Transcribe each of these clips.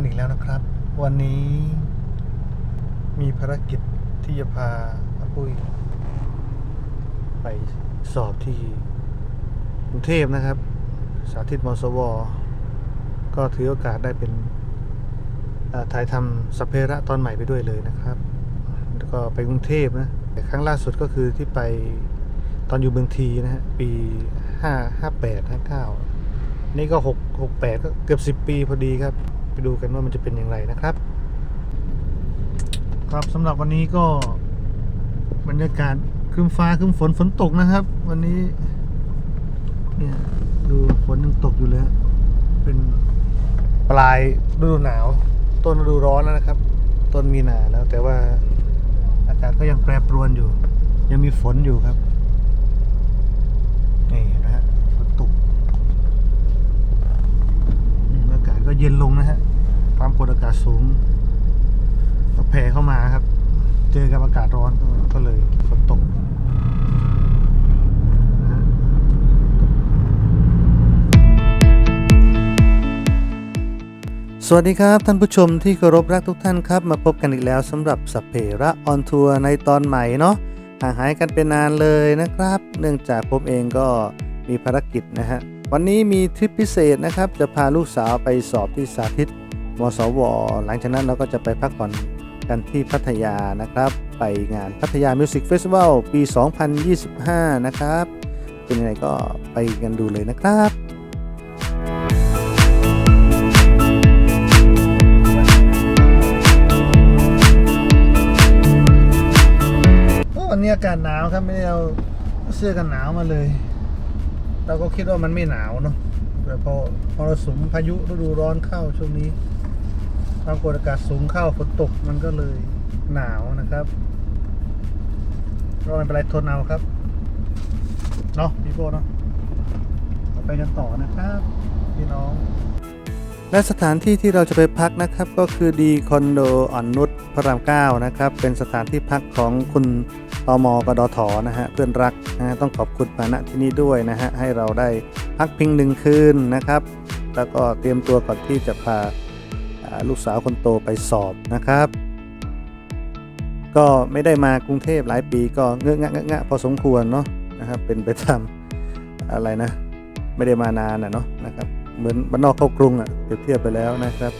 กันอีกแล้วนะครับ วันนี้มีภารกิจที่จะพาอาปุ้ย ไปสอบที่กรุงเทพนะครับ สาธิตมสว ก็ถือโอกาสได้เป็นถ่ายทำสัพเพระตอนใหม่ไปด้วยเลยนะครับ แล้วก็ไปกรุงเทพนะแต่ครั้งล่าสุดก็คือที่ไปตอนอยู่เมืองทีนะฮะปีห้าห้าแปดห้าเก้านี่ก็หกหกแปดก็เกือบสิบปีพอดีครับ ไปดูกันว่ามันจะเป็นอย่างไรนะครับ ครับสำหรับวันนี้ก็บรรยากาศครึ้มฟ้าครึ้มฝนฝนตกนะครับ วันนี้ เนี่ยดูฝนยังตกอยู่เลย เป็นปลายฤดูหนาว ต้นฤดูร้อนแล้วนะครับ ต้นมีนาแล้วแต่ว่าอากาศก็ยังแปรปรวนอยู่ ยังมีฝนอยู่ครับนี่นะฮะฝนตกอืมอา ก็เย็นลงนะฮะความกดอากาศสูงก็แผ่เข้ามาครับ เจอกับอากาศร้อนก็เลยฝนตกสวัสดีครับ ท่านผู้ชมที่เคารพรักทุกท่านครับ มาพบกันอีกแล้วสำหรับสัพเพระออนทัวร์ในตอนใหม่เนาะห่างหายกันเป็นนานเลยนะครับ เนื่องจากผมเองก็มีภารกิจนะฮะ วันนี้มีทริปพิเศษนะครับ จะพาลูกสาวไปสอบที่สาธิตมสว หลังจากนั้นเราก็จะไปพักผ่อนกันที่พัทยานะครับ ไปงานพัทยามิวสิกเฟสติวัลปี 2025 นะครับ เป็นยังไงก็ไปกันดูเลยนะครับวันนี้อากาศหนาวครับไม่ได้เอาเสื้อกันหนาวมาเลย เราก็คิดว่ามันไม่หนาวเนาะแต่พอพอเราสุมพายุฤดูร้อนเข้าช่วงนี้ความกดอากาศสูงเข้าฝนตกมันก็เลยหนาวนะครับก็ไม่เป็นไรทนเอาครับ เนาะพี่โก้เนาะเราไปกันต่อนะครับพี่น้อง และสถานที่ที่เราจะไปพักนะครับ ก็คือดีคอนโดอ่อนนุชพระรามเก้านะครับ เป็นสถานที่พักของคุณ ตมกดถนะฮะเพื่อนรักนะฮะต้องขอบคุณมาณที่นี้ด้วยนะฮะให้เราได้พักพิงหนึ่งคืนนะครับ แล้วก็เตรียมตัวก่อนที่จะพาลูกสาวคนโตไปสอบนะครับ ก็ไม่ได้มากรุงเทพหลายปีก็เงอะงะเงะงะพอสมควรเนาะนะครับเป็นไปตามอะไรนะ ไม่ได้มานานนะเนาะนะครับเหมือนบ้านนอกเข้ากรุงอะ่ะเปรียบเทียบไปแล้วนะครับ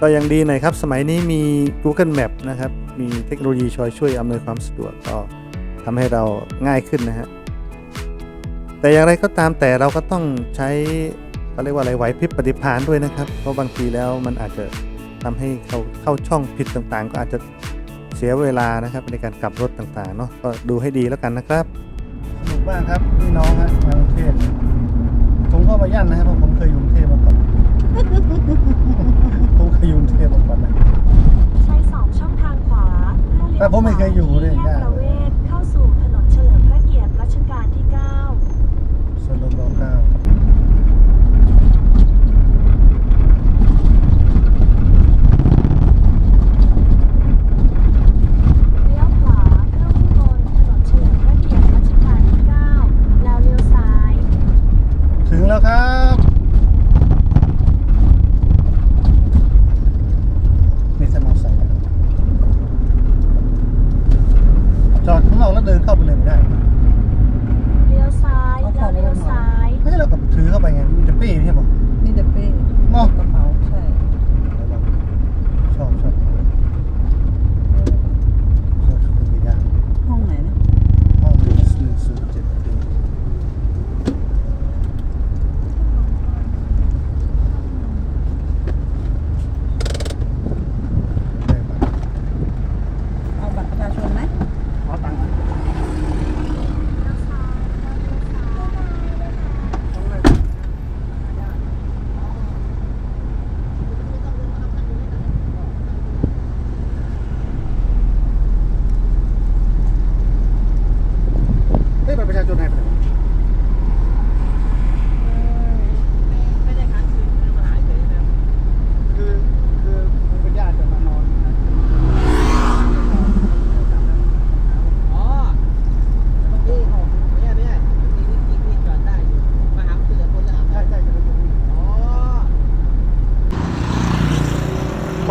ก็ยังดีหน่อยครับ สมัยนี้มี Google Map นะครับ มีเทคโนโลยีช่วยช่วยอำนวยความสะดวกก็ทำให้เราง่ายขึ้นนะฮะแต่อย่างไรก็ตามแต่เราก็ต้องใช้เขาเรียกว่าอะไรไหวพริบปฏิภาณด้วยนะครับ เพราะบางทีแล้วมันอาจจะทำให้เขาเข้าช่องผิดต่างๆ ก็อาจจะเสียเวลานะครับในการกลับรถต่างๆเนาะก็ดูให้ดีแล้วกันนะครับสนุกมากครับพี่น้องฮะมากรุงเทพผมก็มาย่านนะครับเพราะผมเคยอยู่กรุงเทพมาก ผมเคยอยู่กรุงเทพมาก่อนนะ ใช้สองช่องทางขวาเพื่อเลี้ยวแต่ผมไม่เคยอยู่เลยที่แยย่ากนประเวศเข้าสู่ถนนเฉลิมพระเกียรติรัชกาลที่ 9 สวนลมรอเก้า เลี้ยวขวาเพื่อมุ่งบนถนนเฉลิมพระเกียรติรัชกาลที่ 9 แล้วเลี้ยวซ้าย ถึงแล้วครับนี่จะมอไซค์นะครับ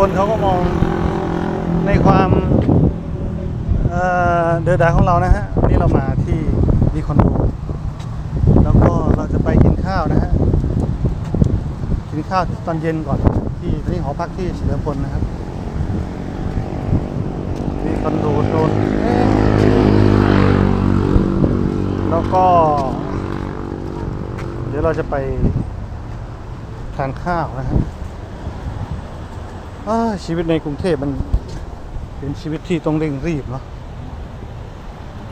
คนเขาก็มองในความเอ่อเดือดดายของเรานะฮะวันนี้เรามาที่ดีคอนโดแล้วก็เราจะไปกินข้าวนะฮะกิน ข้าวตอนเย็นก่อน ที่ตอนนี้หอพักที่เฉลิมพลนะครับดีคอนโดโดนแล้วก็ เดี๋ยวเราจะไปทานข้าวนะครับชีวิตในกรุงเทพมันเป็นชีวิตที่ต้องเร่งรีบเนาะ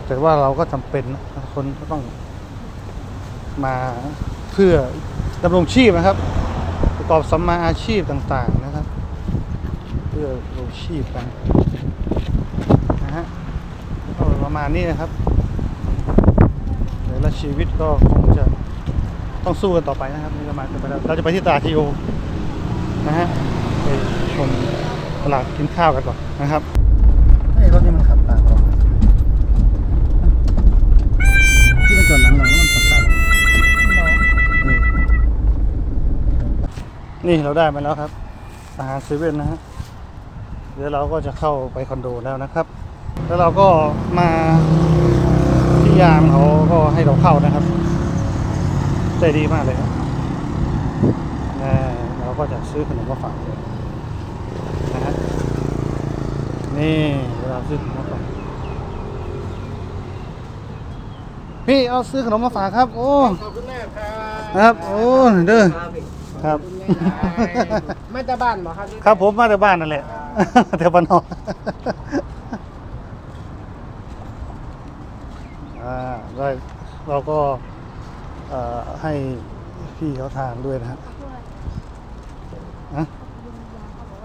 แต่ว่าเราก็จำเป็นคนก็ต้องมาเพื่อดำรงชีพนะครับ ประกอบสัมมาอาชีพต่างๆนะครับ เพื่อดำรงชีพกันนะฮะก็ประมาณนี้นะครับแต่ละชีวิตก็คงจะต้องสู้กันต่อไปนะครับนี่เรามาจะไปแล้วเราจะไปที่ตลาดทีโอนะฮะไปชมตลาดกินข้าวกันก่อนนะครับไอ้รถนี่มันขับ นี่เราได้มาแล้วครับ อาหารเซเว่นนะฮะเดี๋ยวเราก็จะเข้าไปคอนโดแล้วนะครับ แล้วเราก็มาที่ยามเขาก็ให้เราเข้านะครับ ใจดีมากเลยครับแน่เราก็จะซื้อขนมมาฝากเลยนะฮะนี่เราซื้อขนมมาฝากพี่เอาซื้อขนมมาฝากครับ โอ้ขอบคุณมากครับครับโอ้เด้อ ครับมาจากบ้านเหรอครับครับผมมาจากบ้านนั่นแหละแถวบ้านนอกอ่าได้เราก็เอ่อให้พี่เขาทานด้วยนะฮะนะ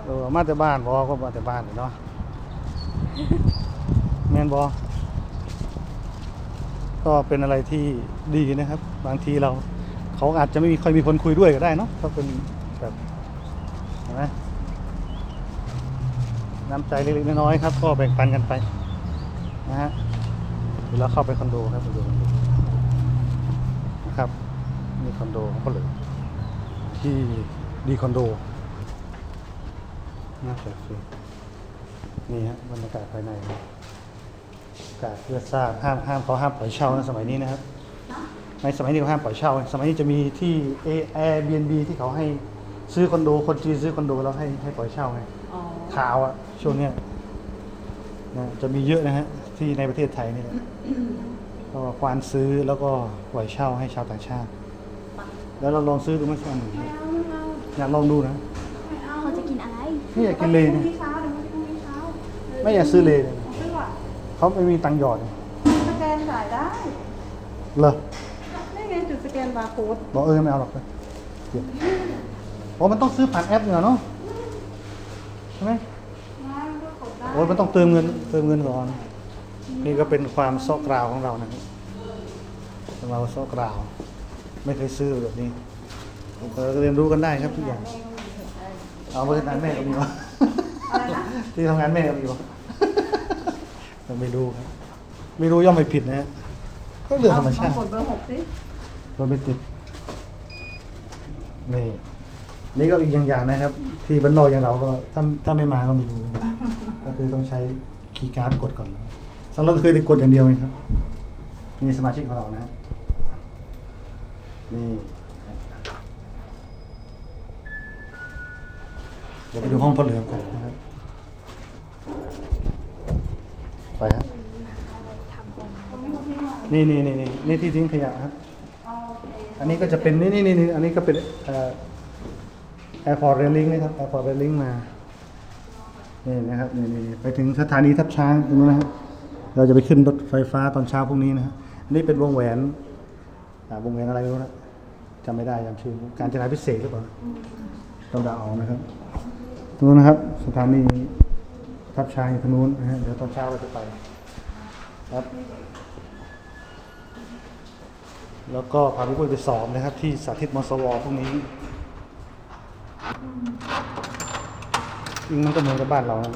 เออมาจากบ้านบอกก็มาจากบ้านเลยเนาะแมนบอกก็เป็นอะไรที่ดีนะครับ บางทีเรา เขาอาจจะไม่มีค่อยมีคนคุยด้วยก็ได้เนาะก็เป็นแบบเห็นไหมน้ำใจเล็กๆน้อยๆครับ ก็แบ่งปันกันไปนะฮะเดี๋ยวเราเข้าไปคอนโดครับไปดูคอนโดนะครับนี่คอนโดของเขาเลยที่ดีคอนโดน่าจะฟรีนี่ฮะบรรยากาศภายในอากาศเพื่อทราบห้ามห้ามเขาห้ามปล่อยเช่านะสมัยนี้นะครับ ในสมัยนี้เขาห้ามปล่อยเช่า สมัยนี้จะมีที่ Airbnb ที่เขาให้ซื้อคอนโดคนจีนซื้อคอนโดแล้วให้ให้ปล่อยเช่าไงข่าวอะช่วงเนี้ยนะจะมีเยอะนะฮะที่ในประเทศไทยนี่แหละก็ควานซื้อแล้วก็ปล่อยเช่าให้ชาวต่างชาติ แล้วเราลองซื้อดูไหมสักอันหนึ่งอยากลองดูนะเขาจะกินอะไรไม่อยากกินเลยนะไม่อยากซื้อเลยนะเขาไม่มีตังค์หยอดเลยสแกนจ่ายได้เหรอ นี่ไงจุดสแกนบาร์โค้ดบอกเออไม่เอาหรอกเลยเดี๋ยวโอ้มันต้องซื้อผ่านแอปเนี่ยเนาะใช่ไหมได้มันก็กดได้โอ้ยมันต้องเติมเงินเติมเงินก่อน นี่ก็เป็นความซอกกราวของเรานะครับของเราซอกกราว ไม่เคยซื้อแบบนี้เราก็เรียนรู้กันได้ครับทุกอย่างเอาบริษัทแม่ก็มีวะอะไรนะที่ทำงานแม่ก็มีวะเราไม่รู้ครับ ไม่รู้ย่อมไม่ผิดนะฮะก็เรื่องธรรมชาติกดเบอร์หกสิ รถไม่ติดนี่นี่ก็อีกอย่างอย่างนะครับ ที่บ้านนอกอย่างเราก็ถ้าถ้าไม่มาก็ไม่รู้ก็คือต้องใช้คีย์การ์ดกดก่อนสำหรับเคยได้กดอย่างเดียวเองครับนี่สมาชิกของเรานะนี่เดี๋ยวไปดูห้องพ่อเหลือก่อนนะครับไปครับนี่นี่นี่นี่นี่ที่ทิ้งขยะครับ อันนี้ก็จะเป็นนี่นี่นี่นี่อันนี้ก็เป็นเอ่อ Airport Railing นะครับ Airport Railing มานี่นะครับนี่นี่ไปถึงสถานีทับช้างตรงนู้นนะครับเราจะไปขึ้นรถไฟฟ้าตอนเช้าพรุ่งนี้นะครับอันนี่เป็นวงแหวนวงแหวนอะไรไม่รู้นะจำไม่ได้จำชื่อการจนาพิเศษหรือเปล่าต้องดาเอานะครับตรงนู้นนะครับ สถานีทับช้างอยู่ตรงนู้นนะฮะเดี๋ยวตอนเช้าเราจะไปครับ แล้วก็พาพี่ปุ้ยไปสอบนะครับ ที่สาธิตมสวพรุ่งนี้จริงมันก็เหมือนกับบ้านเรานะ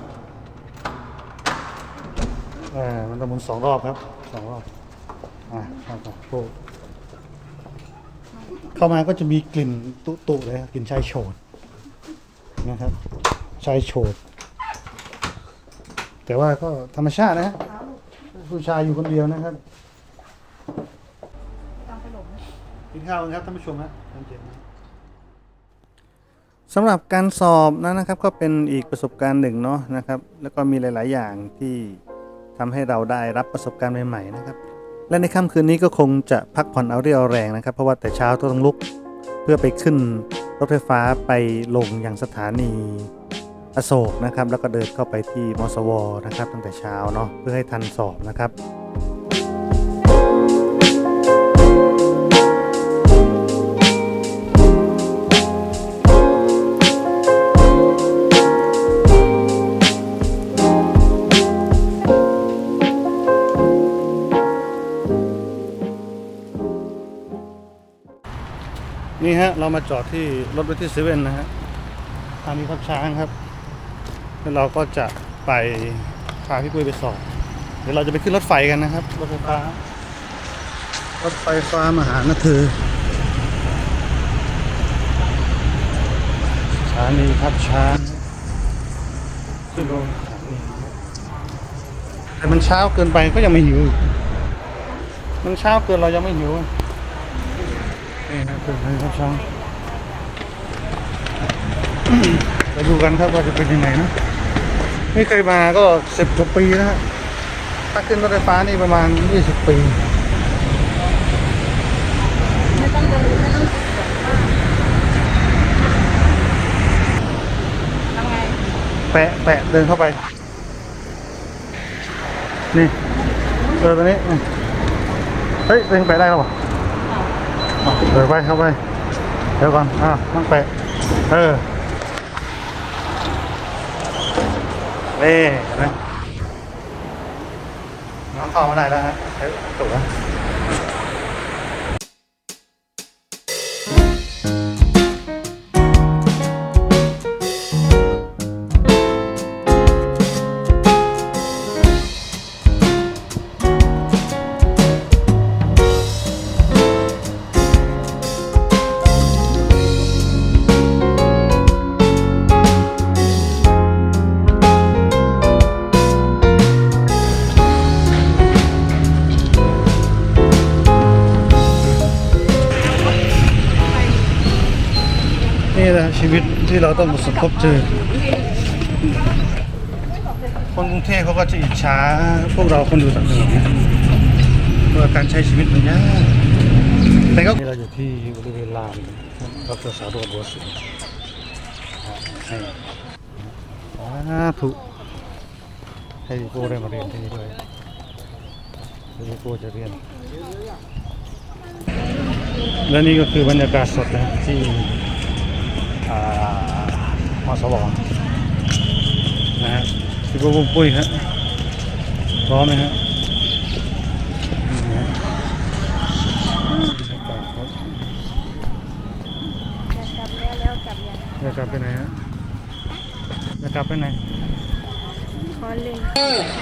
อ่ามันจะหมุนสองรอบครับสองรอบ อ่าเข้าไปโเข้ามาก็จะมีกลิ่นตุตุเลยครับกลิ่นชายโฉดนะครับชายโฉดแต่ว่าก็ธรรมชาตินะฮะผู้ชายอยู่คนเดียวนะครับกิน ข้าวกันครับท่านผู้ชมฮะตอนเย็นสำหรับการสอบนะนะครับก็เป็นอีกประสบการณ์หนึ่งเนาะนะครับ แล้วก็มีหลาย ๆ อย่างที่ทำให้เราได้รับประสบการณ์ใหม่ ๆ นะครับ และในค่ำคืนนี้ก็คงจะพักผ่อนเอาเรี่ยวเอาแรงนะครับ เพราะว่าแต่เช้าต้องลุกเพื่อไปขึ้นรถไฟฟ้าไปลงยังสถานีอโศกนะครับ แล้วก็เดินเข้าไปที่มสวนะครับ ตั้งแต่เช้าเนาะเพื่อให้ทันสอบนะครับ เรามาจอดที่รถไฟที่เซเว่นนะฮะทางนี้ทับช้างครับ แล้วเราก็จะไปพาพี่ปุ้ยไปสอบเดี๋ยวเราจะไปขึ้นรถไฟกันนะครับ รถไฟฟ้ารถไฟฟ้ามหานครสถานีทับช้างขึ้นลงแต่มันเช้าเกินไปก็ยังไม่หิว มันเช้าเกินเรายังไม่หิว นี่นะคือให้ครับช่างไปดูกันครับว่าจะเป็นยังไงนะไม่เคยมาก็สิบกว่าปีแล้วฮะถ้าขึ้นรถไฟฟ้านี่ประมาณยี่สิบปีแปะแปะเดินเข้าไป นี่เออตรงนี้ เฮ้ยเดินแปะได้แล้วเหรออะ เดินไปเข้าไปเดี๋ยวก่อนอะต้องแปะเออเน่นะน้องต่อมาได้แล้วฮะใช้ตัว ที่เราต้องประสบพบเจอ คนกรุงเทพเขาก็จะอิจฉาพวกเราคนอยู่ต่างจังหวัดนะว่าการใช้ชีวิตมันยากแต่ก็มีเราอยู่ที่บริเวณลานดรสาโรจน์บัวสุนให้สาธุให้พี่โก้ได้มาเรียนที่นี่ด้วยพี่โก้จะเรียนและนี่ก็คือบรรยากาศสดนะที่ มสวนะฮะพี่ปุ้งปุ้ยฮะพร้อมไหมฮะนี่ฮะบรรยากาศครับแล้วกลับยังจะกลับไปไหนฮะจะกลับไปไหน ขอเล่น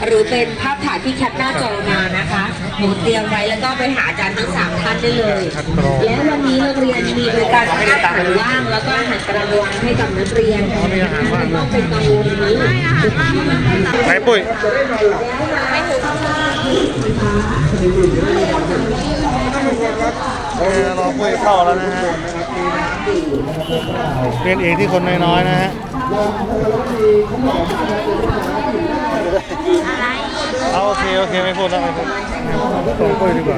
หรือเป็นภาพถ่ายที่แคปหน้าจอมานะคะหนูเตรียมไว้แล้วก็ไปหาอาจารย์ทั้งสามท่านได้เลยคัดกรองและวันนี้โรงเรียนมีบริการอาหารว่างแล้วก็อาหารกลางวันให้กับนักเรียนอ๋อมีอาหารว่างไม่ต้องเป็นกังวลนี้ไหนปุ้ยเออรอปุ้ยเข้าแล้วนะฮะเรียนเอกที่คนน้อยๆนะฮะ เอาโอเคโอเคไม่พูดแล้วไม่พูดส่งปุ้ยดีกว่า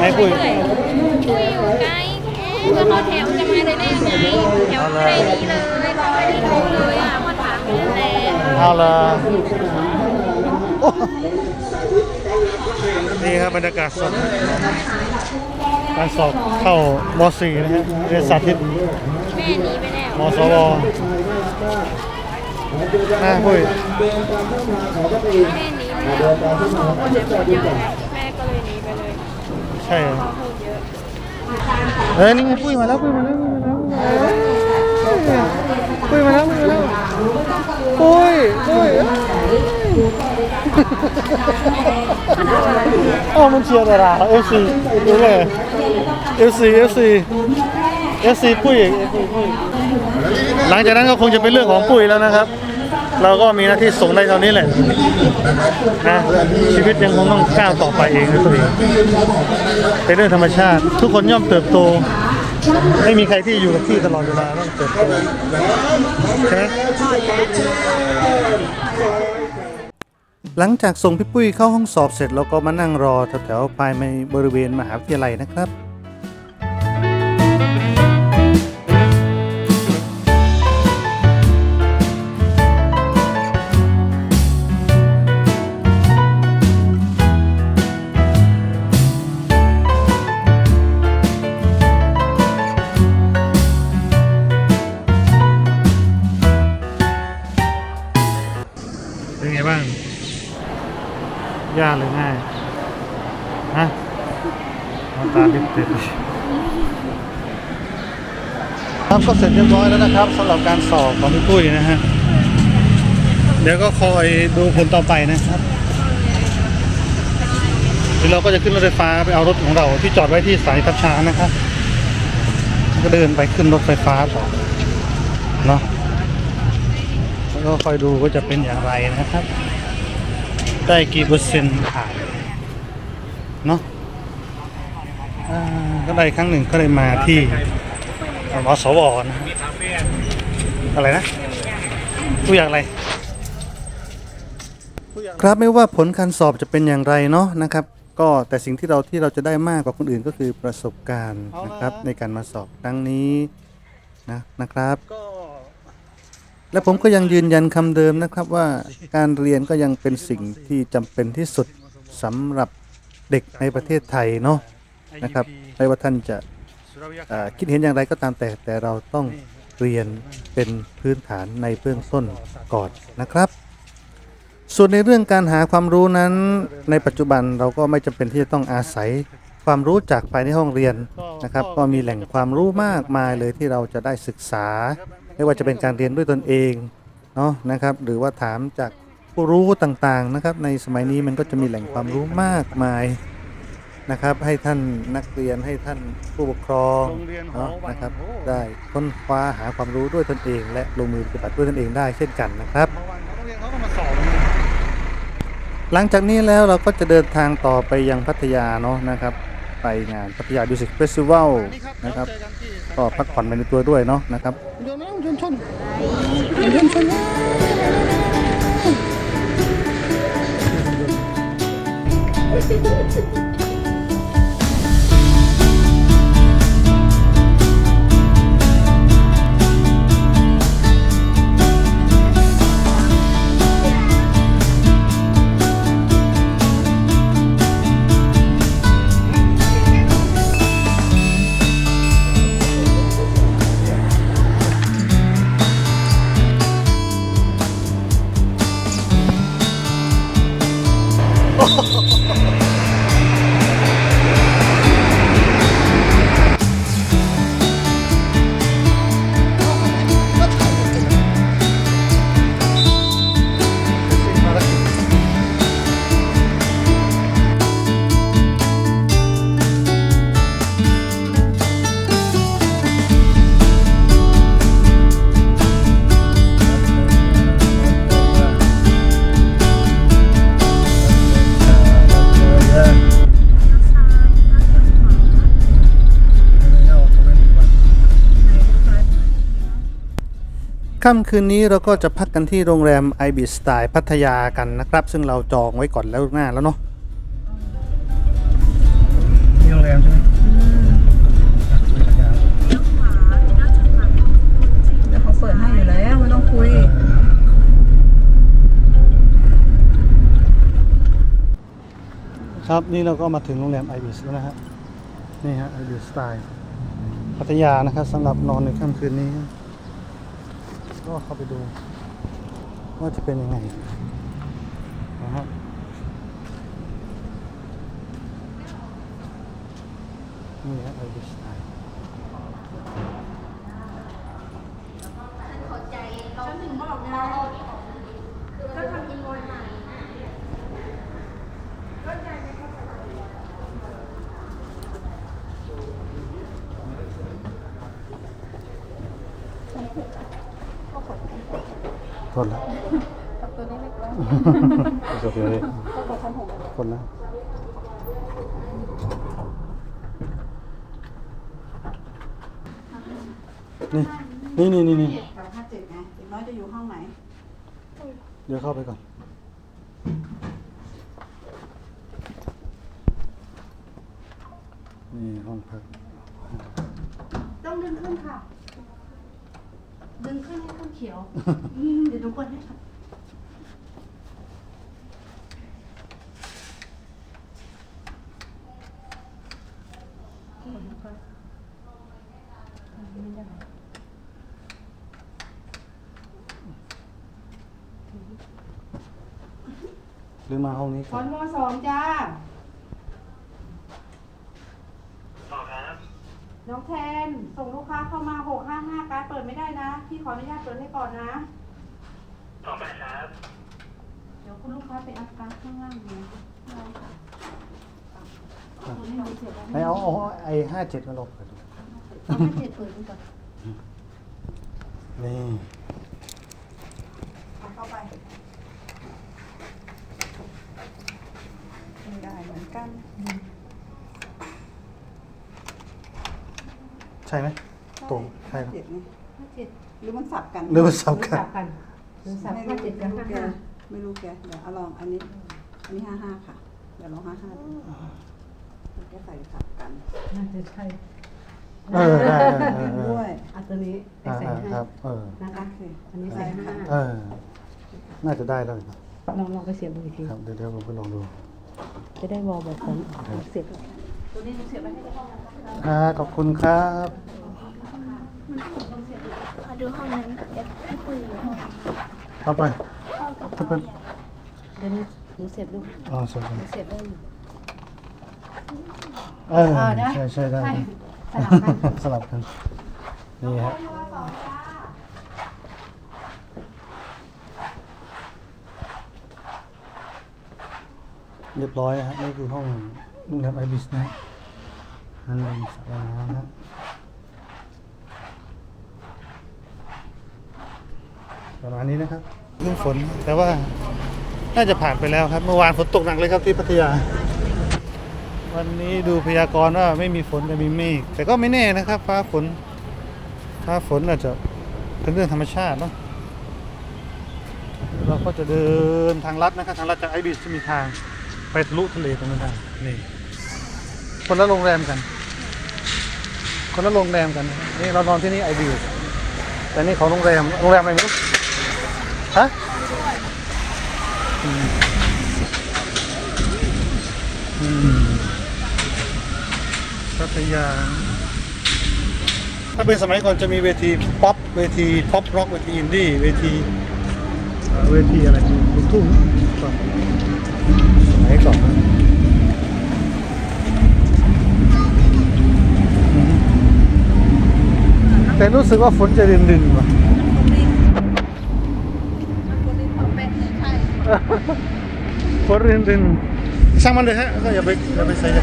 ให้ปุ้ยคุยอยู่ใกล้แค่ก็เขาแถวจะมาได้ได้ยังไงแถวไม่ได้นี้เลยเขาไม่ได้ดูเลยอะมาถามกันแล้วเอาละโอ้นี่ครับบรรยากาศสดการสอบเข้ามสี่นะฮะเรียนสาธิตแม่หนีไปแล้วมสวนะปุ้ยแม่หนีไปแล้วพอสอบคนไหนคนเยอะไงแม่ก็เลยหนีไปเลยใช่เหรอพอเพิ่มเยอะเฮ้ยนี่ไงปุ้ยมาแล้วปุ้ยมาแล้วปุ้ยมาแล้วปุ้ยมาแล้วปุ้ยปุ้ยโอ้มันเชียร์ดาราเอฟซีดูเลยเอฟซีเอฟซี เอสซีปุ้ยเอฟซีปุ้ยหลังจากนั้นก็คงจะเป็นเรื่องของปุ้ยแล้วนะครับ เราก็มีหน้าที่ส่งได้เท่านี้แหละนะชีวิตยังคงต้องก้าวต่อไปเองนะตัวเองเป็นเรื่องธรรมชาติ ทุกคนย่อมเติบโต ไม่มีใครที่อยู่กับที่ตลอดเวลาต้องเติบโตใช่ไหมหลังจากส่งพี่ปุ้ยเข้าห้องสอบเสร็จเราก็มานั่งรอแถวๆภายในบริเวณมหาวิทยาลัยนะครับ เป็นไงบ้างยากหรือง่ายฮะเอาตาดิบติดครับก็เสร็จเรียบร้อยแล้วนะครับสำหรับการสอบของพี่ปุ้ยนะฮะเดี๋ยวก็คอยดูผลต่อไปนะครับเดี๋ยวเราก็จะขึ้นรถไฟฟ้าไปเอารถของเราที่จอดไว้ที่สายทับช้างนะครับ ก็เดินไปขึ้นรถไฟฟ้าต่อเนาะ แล้วก็คอยดูว่าจะเป็นอย่างไรนะครับ ได้กี่เปอร์เซ็นต์ผ่านเนาะอ่าก็ได้ครั้งหนึ่งก็เลยมาที่มสวนะอะไรนะผู้อยากอะไรครับไม่ว่าผลการสอบจะเป็นอย่างไรเนาะนะครับ ก็แต่สิ่งที่เราที่เราจะได้มากกว่าคนอื่นก็คือประสบการณ์นะครับในการมาสอบครั้งนี้นะนะครับ และผมก็ยังยืนยันคำเดิมนะครับว่าการเรียนก็ยังเป็นสิ่งที่จำเป็นที่สุดสำหรับเด็กในประเทศไทยเนาะนะครับไม่ว่าท่านจะคิดเห็นอย่างไรก็ตามแต่แต่เราต้องเรียนเป็นพื้นฐานในเบื้องต้นก่อนนะครับ ส่วนในเรื่องการหาความรู้นั้น ในปัจจุบันเราก็ไม่จำเป็นที่จะต้องอาศัยความรู้จากภายในห้องเรียนนะครับ ก็มีแหล่งความรู้มากมายเลยที่เราจะได้ศึกษา ไม่ว่าจะเป็นการเรียนด้วยตนเองเนาะนะครับ หรือว่าถามจากผู้รู้ต่างๆนะครับ ในสมัยนี้มันก็จะมีแหล่งความรู้มากมายนะครับ ให้ท่านนักเรียนให้ท่านผู้ปกครองเนาะนะครับ ได้ค้นคว้าหาความรู้ด้วยตนเอง และลงมือปฏิบัติด้วยตนเองได้เช่นกันนะครับ หลังจากนี้แล้วเราก็จะเดินทางต่อไปยังพัทยาเนาะนะครับ ไปงานพัทยาดิสิกเฟสติวัลนะครับ ก็พักผ่อนไปในตัวด้วยเนาะนะครับ ค่ำคืนนี้เราก็จะพักกันที่โรงแรม i b i Style พัทยากันนะครับ ซึ่งเราจองไว้ก่อนแล้วหน้าแล้วเนาะนี่โรงแรมใช่ไหมเดี๋ยวเขาเปิดให้อยู่แล้วไม่ต้องคุย ครับนี่เราก็มาถึงโรงแรม i b i s แล้วนะฮะนี่ฮะ i b i s Style พัทยานะครับสำหรับนอนในค่ำคืนนี้ ก็เข้าไปดู ว่าจะเป็นยังไงนะฮะนี่ฮะ i b i s Style ค ทนแล้วตัวนี้เล็กแล้วโอเคคนแล้วนี่นี่นี่นี่นี่ แถวห้าเจ็ด ไงเด็กน้อยจะอยู่ห้องไหน เดี๋ยวเข้าไปก่อน นี่ห้องพัก ต้องดึงขึ้นค่ะ ดึงขึ้นให้ขึ้นเขียว เดี๋ยวดูกดให้ค่ะ หรือมาห้องนี้คก่ออนนมสองจ้าน้องแทน ส่งลูกค้าเข้ามาหกห้าห้าการดเปิดไม่ได้นะ พี่ขออนุญาตเปิดให้ก่อนนะ ต่อไปครับเดี๋ยวคุณลูกค้าไปอัพการดข้างล่างเนี่ยได้ค่ะตัวนี้มีเสียบไว้ไหนเอาเอาไอ้ห้าเจ็ดมาลงเปิดดูเอาห้าเจ็ดเปิดดูก่อนนี่ เอาเข้าไปไม่ได้ เหมือนกัน ใช่ไหมตรงใช่ครับ เจ็ดนี่ห้าเจ็ดหรือมันสับกันหรือมันสับกัน กันหรือสับห้าเจ็ดกับห้าห้าไม่รู้แกเดี๋ยวเอาลองอันนี้ อันนี้ห้าห้าค่ะ เดี๋ยวลองห้าห้าดูแกใส่สับกันน่าจะใช่เออได้เออเออเอด้วอยเอาตัวนี้ไปอ่าใส่อ่าให้ครับ เออ นะคะโอเคอันนี้ใส่ห้าเออ น่าจะได้แล้วครับ ลองลองไปเสียบดูอีกที ครับ เดี๋ยวเดี๋ยวผมไปลองดู จะได้วอลแบบผมเสียบตัวนี้หนูเสียบไว้ให้ได้ห้องนะคะอ่าขอบคุณครับขอดูห้องนั้นเดี๋ยวพี่ปุ้ยอยู่ห้องเอาไปถ้าเป็นเดี๋ยวนี้หนูเสียบดูอ๋อสวยหนูเสียบได้อยู่เออเออได้ใช่ใช่ได้สลับกันสลับกันนี่ฮะ เรียบร้อยฮะนี่คือห้องโรงแรมไอบิสนะนั่นเป็นสระน้ำนะประมาณนี้นะครับเรื่องฝนแต่ว่าน่าจะผ่านไปแล้วครับ เมื่อวานฝนตกหนักเลยครับที่พัทยา วันนี้ดูพยากรณ์ว่าไม่มีฝนแต่มีเมฆแต่ก็ไม่แน่นะครับ ฟ้าฝนฟ้าฝนอาจจะเป็นเรื่องธรรมชาติเนาะเราก็จะเดินทางลัดนะครับทางลัดจากไอบิสจะมีทาง ไปทะลุทะเลตรงนั้นได้นี่ คนละโรงแรมกัน คนละโรงแรมกัน นี่เรานอนที่นี่ไอบิสแต่นี่ของโรงแรม โรงแรมอะไรไม่รู้ฮะอืมอืมพัทยา ถ้าเป็นสมัยก่อนจะมีเวทีป๊อป เวทีป๊อปร็อก เวทีอินดี้ เวที เวทีอะไรลูกทุ่ง สมัยก่อนนะอืมแต่รู้สึกว่าฝนจะรินรินๆว่ะฝนรินรินๆช่างมันเลยฮะก็อย่าไปอย่าไปใส่ใจ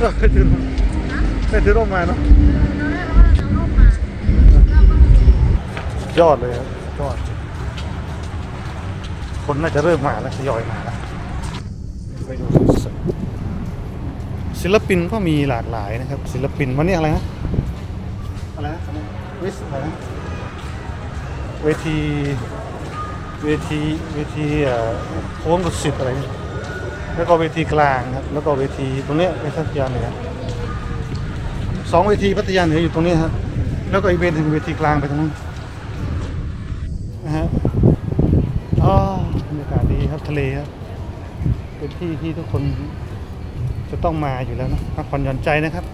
ก็ไปถือร่มไปถือร่มมาเนาะยอดเลยครับยอดคนน่าจะเริ่มมาแล้วทยอยมาแล้ว ไปดูสดๆศิลปินก็มีหลากหลายนะครับ ศิลปินวันนี้อะไรนะอะไรนะวิสอะไรนะเวทีเวทีเวทีเอ่อโค้งกุศิษย์อะไรนี่แล้วก็เวทีกลางครับแล้วก็เวทีตรงเนี้ยเวทีพัทยาเหนือสองเวทีพัทยาเหนืออยู่ตรงนี้ครับแล้วก็อีกเวทีหนึ่งเวทีกลางไปตรงนั้นนะฮะอ๋อบรรยากาศดีครับทะเลครับ เป็นที่ที่ทุกคนจะต้องมาอยู่แล้วนะพักผ่อนหย่อนใจนะครับ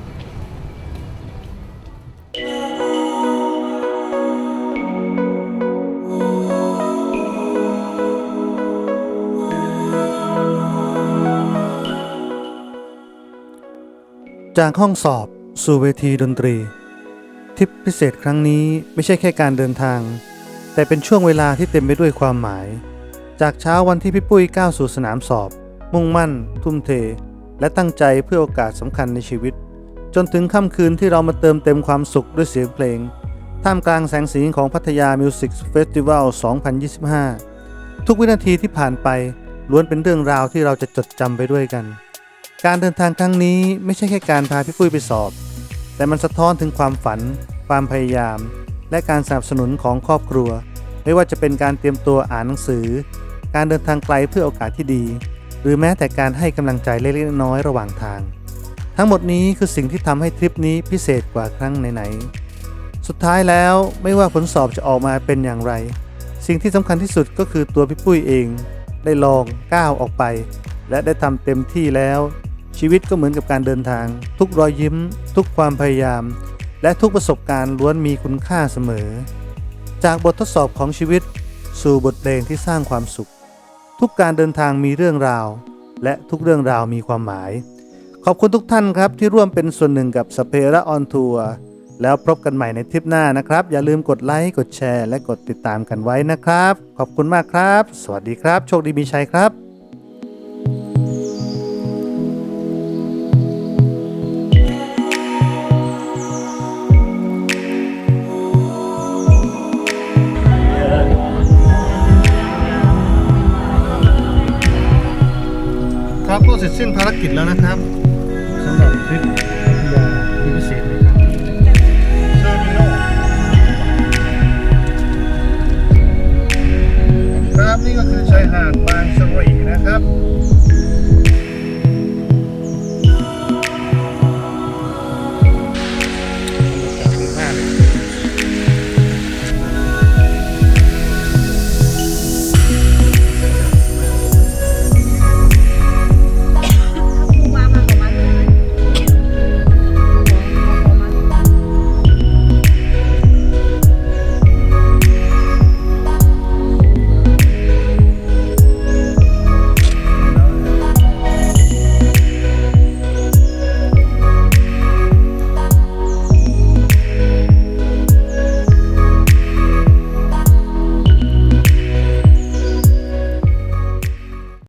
จากห้องสอบสู่เวทีดนตรีทริปพิเศษครั้งนี้ไม่ใช่แค่การเดินทาง แต่เป็นช่วงเวลาที่เต็มไปด้วยความหมาย จากเช้าวันที่พี่ปุ้ยก้าวสู่สนามสอบ มุ่งมั่น ทุ่มเท และตั้งใจเพื่อโอกาสสำคัญในชีวิต จนถึงค่ำคืนที่เรามาเติมเต็มความสุขด้วยเสียงเพลง ท่ามกลางแสงสีของพัทยามิวสิกเฟสติวัล 2025 ทุกวินาทีที่ผ่านไปล้วนเป็นเรื่องราวที่เราจะจดจำไปด้วยกัน การเดินทางครั้งนี้ไม่ใช่แค่การพาพี่ปุ้ยไปสอบ แต่มันสะท้อนถึงความฝัน ความพยายาม และการสนับสนุนของครอบครัว ไม่ว่าจะเป็นการเตรียมตัวอ่านหนังสือ การเดินทางไกลเพื่อโอกาสที่ดี หรือแม้แต่การให้กำลังใจเล็กๆน้อยๆระหว่างทาง ทั้งหมดนี้คือสิ่งที่ทำให้ทริปนี้พิเศษกว่าครั้งไหนๆสุดท้ายแล้วไม่ว่าผลสอบจะออกมาเป็นอย่างไร สิ่งที่สำคัญที่สุดก็คือตัวพี่ปุ้ยเอง ได้ลองก้าวออกไป และได้ทำเต็มที่แล้ว ชีวิตก็เหมือนกับการเดินทาง ทุกรอยยิ้ม ทุกความพยายาม และทุกประสบการณ์ล้วนมีคุณค่าเสมอ จากบททดสอบของชีวิต สู่บทเพลงที่สร้างความสุข ทุกการเดินทางมีเรื่องราว และทุกเรื่องราวมีความหมาย ขอบคุณทุกท่านครับที่ร่วมเป็นส่วนหนึ่งกับสเปร่าออนทัวร์แล้วพบกันใหม่ในทริปหน้านะครับ อย่าลืมกดไลค์กดแชร์ และกดติดตามกันไว้นะครับ ขอบคุณมากครับ สวัสดีครับ โชคดีมีชัยครับ เสร็จสิ้นภารกิจแล้วนะครับสำหรับทริป